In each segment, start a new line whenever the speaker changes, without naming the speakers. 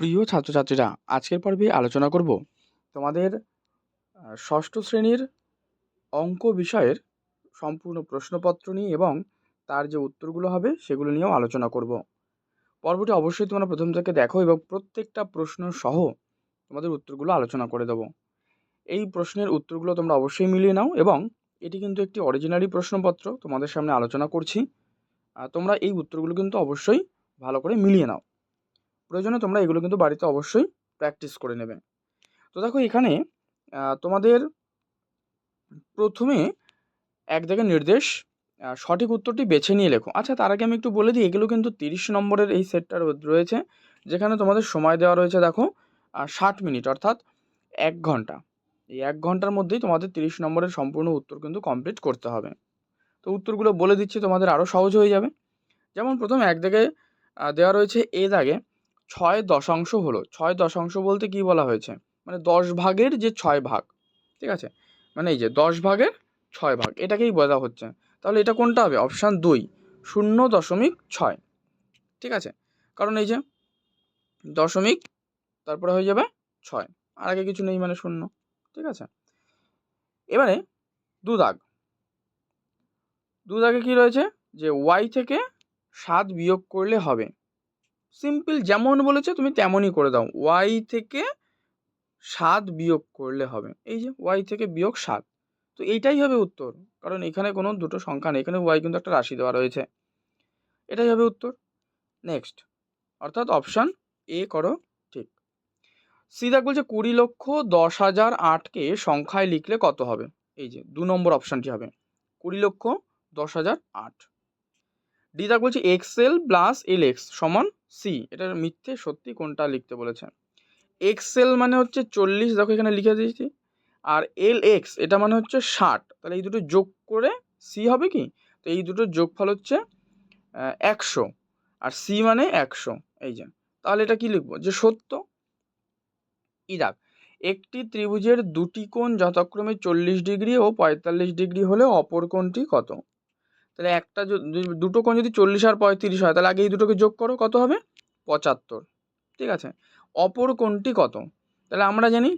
প্রিয় ছাত্রছাত্রীরা, আজকের পর্বে আলোচনা করব তোমাদের ষষ্ঠ শ্রেণির অঙ্ক বিষয়ের সম্পূর্ণ প্রশ্নপত্র নিয়ে এবং তার যে উত্তরগুলো হবে সেগুলো নিয়েও আলোচনা করব। পর্বটি অবশ্যই তোমরা প্রথম থেকে দেখো এবং প্রত্যেকটা প্রশ্ন সহ তোমাদের উত্তরগুলো আলোচনা করে দেবো। এই প্রশ্নের উত্তরগুলো তোমরা অবশ্যই মিলিয়ে নাও এবং এটি কিন্তু একটি অরিজিনালি প্রশ্নপত্র, তোমাদের সামনে আলোচনা করছি। তোমরা এই উত্তরগুলো কিন্তু অবশ্যই ভালো করে মিলিয়ে নাও। প্রয়োজনে তোমরা এগুলো কিন্তু বাড়িতে অবশ্যই প্র্যাকটিস করে নেবে। তো দেখো এখানে তোমাদের প্রথমে এক জায়গায় নির্দেশ সঠিক উত্তরটি বেছে নিয়ে লেখো। আচ্ছা তার আগে আমি একটু বলে দিই, এগুলো কিন্তু তিরিশ নম্বরের এই সেটটা রয়েছে, যেখানে তোমাদের সময় দেওয়া রয়েছে দেখো ষাট মিনিট অর্থাৎ এক ঘণ্টা। এই এক ঘণ্টার মধ্যেই তোমাদের তিরিশ নম্বরের সম্পূর্ণ উত্তর কিন্তু কমপ্লিট করতে হবে। তো উত্তরগুলো বলে দিচ্ছি, তোমাদের আরও সহজ হয়ে যাবে। যেমন প্রথম এক দাগে দেওয়া রয়েছে, এ দাগে ছয় দশাংশ হলো। ছয় দশাংশ বলতে কি বলা হয়েছে? মানে দশ ভাগের যে ছয় ভাগ, ঠিক আছে? মানে এই যে দশ ভাগের ছয় ভাগ, এটাকেই বলা হচ্ছে। তাহলে এটা কোনটা হবে? অপশান দুই, শূন্য দশমিক ছয়, ঠিক আছে? কারণ এই যে দশমিক, তারপরে হয়ে যাবে ছয়, আর আগে কিছু নেই মানে শূন্য, ঠিক আছে? এবারে দু দাগ দু দাগে কী রয়েছে? যে ওয়াই থেকে সাত বিয়োগ করলে হবে। সিম্পল যেমন বলেছে তুমি তেমনই করে দাও। ওয়াই থেকে সাত বিয়োগ করলে হবে। এই যে ওয়াই থেকে বিয়োগ সাত। তো এইটাই হবে উত্তর। কারণ এখানে কোনো দুটো সংখ্যা নেই। এখানে ওয়াই কিন্তু একটা রাশি দেওয়া রয়েছে। এটাই হবে উত্তর। নেক্সট অর্থাৎ অপশান এ করো। ঠিক। সিদাক বলছে কুড়ি লক্ষ দশ হাজার আটকে সংখ্যায় লিখলে কত হবে? এই যে দু নম্বর অপশানটি হবে। কুড়ি লক্ষ দশ হাজার আট। ডি দাগ বলছে এক্সেল প্লাস এল এক্স সমান সি এটার মিথ্যে সত্যি কোনটা লিখতে বলেছে এক্সেল মানে হচ্ছে চল্লিশ, দেখো এখানে লিখে দিয়েছি। আর এল এক্স, এটা মানে হচ্ছে ষাট, তাহলে এই দুটো যোগ করে সি হবে কি? তো এই দুটোর যোগফল হচ্ছে একশো, আর সি মানে একশো, এই যে। তাহলে এটা কি লিখব? যে সত্য? ইরাক একটি ত্রিভুজের দুটি কোণ যথাক্রমে চল্লিশ ডিগ্রি ও পঁয়তাল্লিশ ডিগ্রি হলে অপর কোণটি কত? তাহলে একটা দুটো কোণ যদি চল্লিশ আর পঁয়ত্রিশ হয়, তাহলে আগে এই দুটোকে যোগ করো, কত হবে? পঁচাত্তর, ঠিক আছে? অপর কোণটি কত? তাহলে আমরা জানি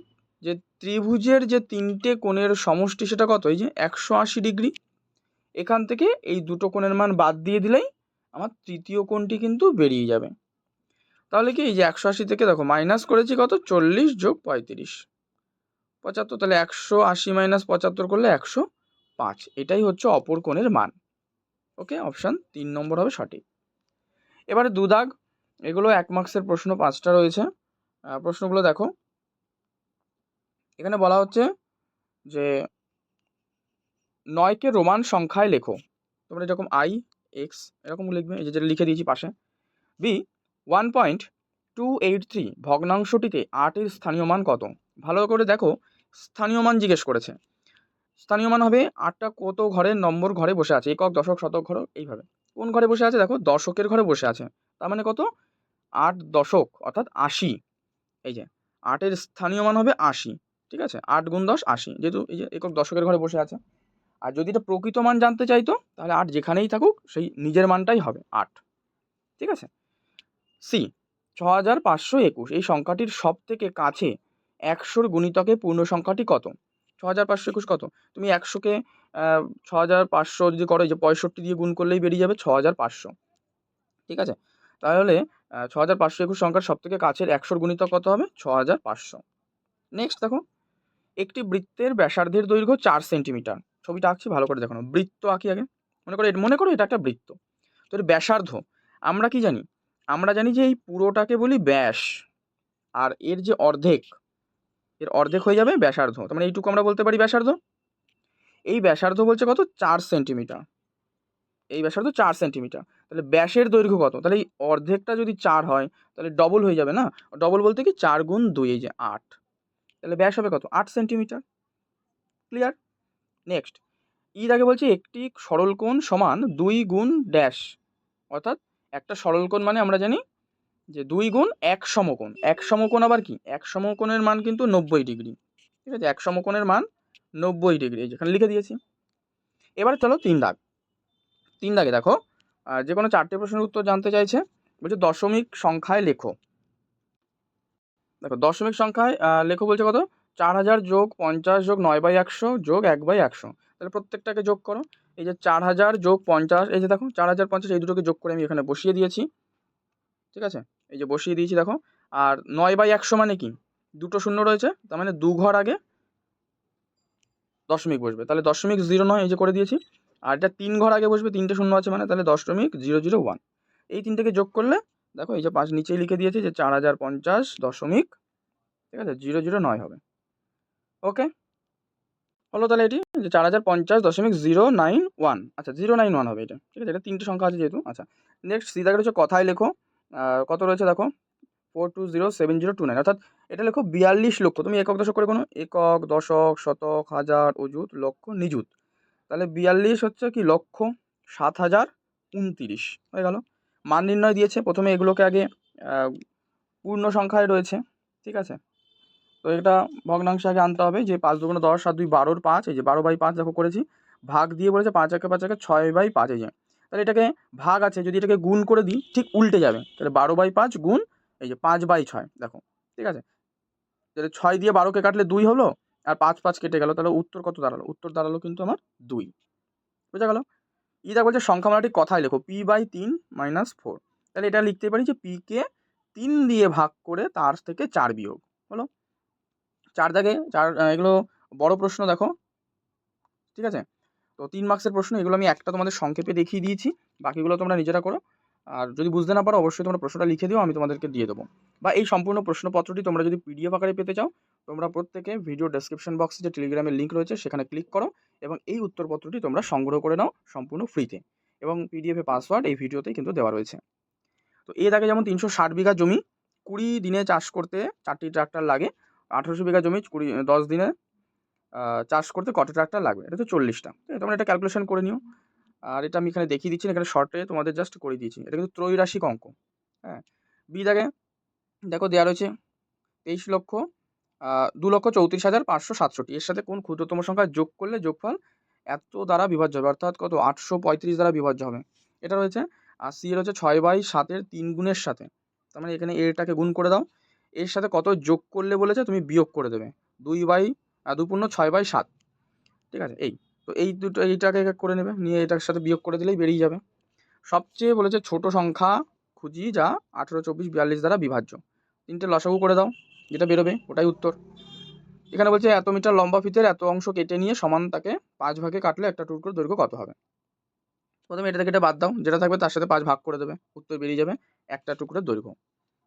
যে ত্রিভুজের যে তিনটে কোণের সমষ্টি সেটা কত? এই যে একশো আশি ডিগ্রি। এখান থেকে এই দুটো কোণের মান বাদ দিয়ে দিলেই আমার তৃতীয় কোণটি কিন্তু বেরিয়ে যাবে। তাহলে কি এই যে একশো আশি থেকে দেখো, মাইনাস করেছি কত? চল্লিশ যোগ পঁয়ত্রিশ। পঁচাত্তর, তাহলে একশো আশি মাইনাস পঁচাত্তর করলে একশো পাঁচ। এটাই হচ্ছে অপর কোণের মান। ওকে, অপশান তিন নম্বর হবে সঠিক। এবারে দু দাগ এগুলো এক মার্কসের প্রশ্ন, পাঁচটা রয়েছে। প্রশ্নগুলো দেখো। এখানে বলা হচ্ছে যে, নয়কে রোমান সংখ্যায় লেখো। তোমরা এরকম আই এক্স এরকম লিখবে, এই যে যেটা লিখে দিয়েছি পাশে। B one point two eight three ভগ্নাংশটিতে আটের স্থানীয় মান কত? ভালো করে দেখো, স্থানীয় মান জিজ্ঞেস করেছে। স্থানীয় মান হবে আটটা কত ঘরের নম্বর ঘরে বসে আছে? একক, দশক, শতক ঘর এইভাবে। কোন ঘরে বসে আছে? দেখো, দশকের ঘরে বসে আছে। তার মানে কত? আট দশক, অর্থাৎ আশি। এই যে, আটের স্থানীয় মান হবে আশি, ঠিক আছে? আট গুণ দশ, আশি। যেহেতু এই যে একক দশকের ঘরে বসে আছে। আর যদি এটা প্রকৃত মান জানতে চাইতো তাহলে আট যেখানেই থাকুক, সেই নিজের মানটাই হবে আট। ঠিক আছে? সি, ছ হাজার পাঁচশো একুশ। এই সংখ্যাটির সব থেকে কাছে একশোর গুণিতকে পূর্ণ সংখ্যাটি কত? ছ হাজার পাঁচশো একুশ কত? তুমি একশোকে ছ হাজার পাঁচশো যদি করো যে পঁয়ষট্টি দিয়ে গুণ করলেই বেরিয়ে যাবে ছ হাজার পাঁচশো। ঠিক আছে? তাহলে ছ হাজার পাঁচশো একুশ সংখ্যার সব থেকে কাছের একশোর গুণিতক কত হবে? ছ হাজার পাঁচশো। নেক্সট দেখো। একটি বৃত্তের ব্যাসার্ধের দৈর্ঘ্য চার সেন্টিমিটার। ছবিটা আঁকছি, ভালো করে দেখো। বৃত্ত আঁকি আগে। মনে করো মনে করো এটা একটা বৃত্ত। তো এর ব্যাসার্ধ, আমরা কি জানি? আমরা জানি যে এই পুরোটাকে বলি ব্যাস। আর এর যে অর্ধেক, এর অর্ধেক হয়ে যাবে ব্যাসার্ধ। তার মানে এইটুকু আমরা বলতে পারি ব্যাসার্ধ। এই ব্যাসার্ধ বলছে কত? চার সেন্টিমিটার। এই ব্যাসার্ধ চার সেন্টিমিটার। তাহলে ব্যাসের দৈর্ঘ্য কত? তাহলে এই অর্ধেকটা যদি চার হয়, তাহলে ডবল হয়ে যাবে না? ডবল বলতে কি চার গুণ দুই, এই যে আট। তাহলে ব্যাস হবে কত? আট সেন্টিমিটার। ক্লিয়ার নেক্সট ই আগে বলছে একটি সরলকোণ সমান দুই গুণ ড্যাশ অর্থাৎ একটা সরলকোণ মানে আমরা জানি যে দুই গুণ এক সমকোণ। এক সমকোণ আবার কি? এক সমকোণের মান কিন্তু নব্বই ডিগ্রি। ঠিক আছে? এক সমকোণের মান নব্বই ডিগ্রি। যেখানে লিখে দিয়েছি। এবার চলো তিন দাগ। তিন দাগে দেখো। যে কোনো চারটে প্রশ্নের উত্তর জানতে চাইছে, বলছে দশমিক সংখ্যায় লেখো। দেখো, দশমিক সংখ্যায় লেখো বলছে কত? চার হাজার যোগ পঞ্চাশ যোগ নয় বাই একশো যোগ এক বাই একশো। তাহলে প্রত্যেকটাকে যোগ করো। এই যে চার হাজার যোগ পঞ্চাশ, এই যে দেখো, চার হাজার পঞ্চাশ, এই দুটোকে যোগ করে আমি এখানে বসিয়ে দিয়েছি। ঠিক আছে? এই যে বসিয়ে দিয়েছি, দেখো। আর নয় বাই একশো মানে কি? দুটো শূন্য রয়েছে, তার মানে দু ঘর আগে দশমিক বসবে। তাহলে দশমিক জিরো নয় এই যে করে দিয়েছি। আর এটা তিন ঘর আগে বসবে, তিনটে শূন্য আছে মানে তাহলে দশমিক জিরো জিরো ওয়ান। এই তিনটেকে যোগ করলে, দেখো এই যে পাঁচ নিচেই লিখে দিয়েছি যে চার হাজার পঞ্চাশ দশমিক, ঠিক আছে, জিরো জিরো নয় হবে। ওকে? হলো তাহলে এটি, যে চার হাজার পঞ্চাশ দশমিক জিরো নাইন ওয়ান। আচ্ছা জিরো নাইন ওয়ান হবে এটা, ঠিক আছে, এটা তিনটে সংখ্যা আছে যেহেতু। আচ্ছা নেক্সট সিধা রয়েছে কথায় লেখো কত রয়েছে দেখো? Four two zero seven zero two nine, অর্থাৎ এটা লেখো বিয়াল্লিশ লক্ষ, তুমি একক দশক করে কোনো, একক, দশক, শতক, হাজার, অযুত, লক্ষ, নিযুত। তাহলে বিয়াল্লিশ হচ্ছে কি লক্ষ সাত হাজার উনতিরিশ, হয়ে গেল। মান নির্ণয় দিয়েছে, প্রথমে এগুলোকে আগে পূর্ণ সংখ্যায় রয়েছে, ঠিক আছে? তো এটা ভগ্নাংশে আগে আনতে হবে যে পাঁচ দুগুণ দশ সাত দুই বারোর পাঁচ, এই যে বারো বাই পাঁচ দেখো করেছি, ভাগ দিয়ে বলেছে পাঁচ একে পাঁচ একে ছয় বাই পাঁচ, এই যে। তাহলে এটাকে ভাগ আছে, যদি এটাকে গুণ করে দিই, ঠিক উল্টে যাবে। তাহলে বারো বাই পাঁচ গুণ, এই যে পাঁচ বাই ছয়, দেখো, ঠিক আছে? তাহলে ছয় দিয়ে বারোকে কাটলে দুই হলো? আর পাঁচ পাঁচ কেটে গেল, তাহলে উত্তর কত দাঁড়াল? উত্তর দাঁড়াল কিন্তু আমার দুই। বুঝা গেল? ইটা বলছে সংখ্যামালাটি কথায় লেখো, পি বাই তিন মাইনাস ফোর। তাহলে এটা লিখতে পারি যে পিকে তিন দিয়ে ভাগ করে তার থেকে চার বিয়োগ, হলো? চার দাগে, চার এগুলো বড় প্রশ্ন দেখো, ঠিক আছে? তো তিন মার্কসের প্রশ্ন, এগুলো আমি একটা তোমাদের সংক্ষেপে দেখিয়ে দিয়েছি, বাকিগুলো তোমরা নিজেরা করো। আর যদি বুঝতে না পারো, অবশ্যই তোমরা প্রশ্নটা লিখে দিও, আমি তোমাদেরকে দিয়ে দেবো। বা এই সম্পূর্ণ প্রশ্নপত্রটি তোমরা যদি পিডিএফ আকারে পেতে চাও, তোমরা প্রত্যেকে ভিডিও ডেসক্রিপশন বক্সে যে টেলিগ্রামের লিঙ্ক রয়েছে, সেখানে ক্লিক করো এবং এই উত্তরপত্রটি তোমরা সংগ্রহ করে নাও সম্পূর্ণ ফ্রিতে এবং পিডিএফে পাসওয়ার্ড এই ভিডিওতেই কিন্তু দেওয়া রয়েছে। তো এর আগে যেমন তিনশো ষাট বিঘা জমি, কুড়ি দিনে চাষ করতে চারটি ট্রাক্টর লাগে, আঠেরোশো বিঘা জমি কুড়ি, দশ দিনে চাষ করতে কত ট্রাক্টর লাগবে? এটা তো চল্লিশটা। তোমরা এটা ক্যালকুলেশন করে নিও। আর এটা আমি এখানে দেখিয়ে দিচ্ছি এখানে শর্টে তোমাদের জাস্ট করে দিয়েছি। এটা কিন্তু ত্রৈরাশিক অঙ্ক হ্যাঁ? বি দাগে দেখো দেওয়া রয়েছে তেইশ লক্ষ দু লক্ষ চৌত্রিশ হাজার পাঁচশো সাতষট্টি। এর সাথে কোন ক্ষুদ্রতম সংখ্যা যোগ করলে যোগফল এত দ্বারা বিভাজ্য হবে? অর্থাৎ কত? আটশো পঁয়ত্রিশ দ্বারা বিভাজ্য হবে। এটা রয়েছে আর সি হচ্ছে ছয় বাই সাতের তিন গুণের সাথে। তার মানে এখানে এটাকে গুণ করে দাও। এর সাথে কত যোগ করলে বলেছে? তুমি বিয়োগ করে দেবে। দুই বাই আহ, দু পূর্ণ ছয় বাই সাত। ঠিক আছে? এই। তো এই দুটো, এইটাকে এক করে নেবে। নিয়ে এটার সাথে বিয়োগ করে দিলেই বেরিয়ে যাবে। সবচেয়ে বলেছে ছোট সংখ্যা খুঁজি যা আঠেরো, চব্বিশ, বিয়াল্লিশ দ্বারা বিভাজ্য। তিনটে লসাগু করে দাও, যেটা বেরোবে, ওটাই উত্তর। এখানে বলছে, এত মিটার লম্বা ফিতের এত অংশ কেটে নিয়ে সমান তাকে পাঁচ ভাগে কাটলে একটা টুকরোর দৈর্ঘ্য কত হবে? প্রথমে এটা থেকে বাদ দাও, যেটা থাকবে তার সাথে পাঁচ ভাগ করে দেবে, উত্তর বেরিয়ে যাবে, একটা টুকরোর দৈর্ঘ্য।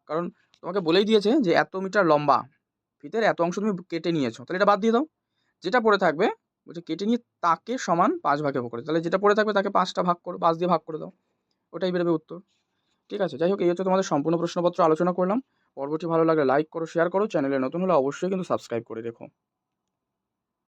কারণ তোমাকে বলেই দিয়েছে যে, এত মিটার লম্বা ফিতের এত অংশ তুমি কেটে নিয়েছো। তাহলে এটা বাদ দিয়ে দাও। যেটা পড়ে থাকবে বলছে কেটে নিয়ে তাকে সমান পাঁচ ভাগে ভাগ করে তাহলে যেটা পড়ে থাকবে তাকে পাঁচটা ভাগ করো, পাঁচ দিয়ে ভাগ করে দাও। ওটাই বেরোবে উত্তর। ঠিক আছে, যাই হোক, এই হচ্ছে তোমাদের সম্পূর্ণ প্রশ্নপত্র আলোচনা করলাম। পর্বটি ভালো লাগলে লাইক করো শেয়ার করো। চ্যানেলে নতুন হলে অবশ্যই কিন্তু সাবস্ক্রাইব করে রেখো।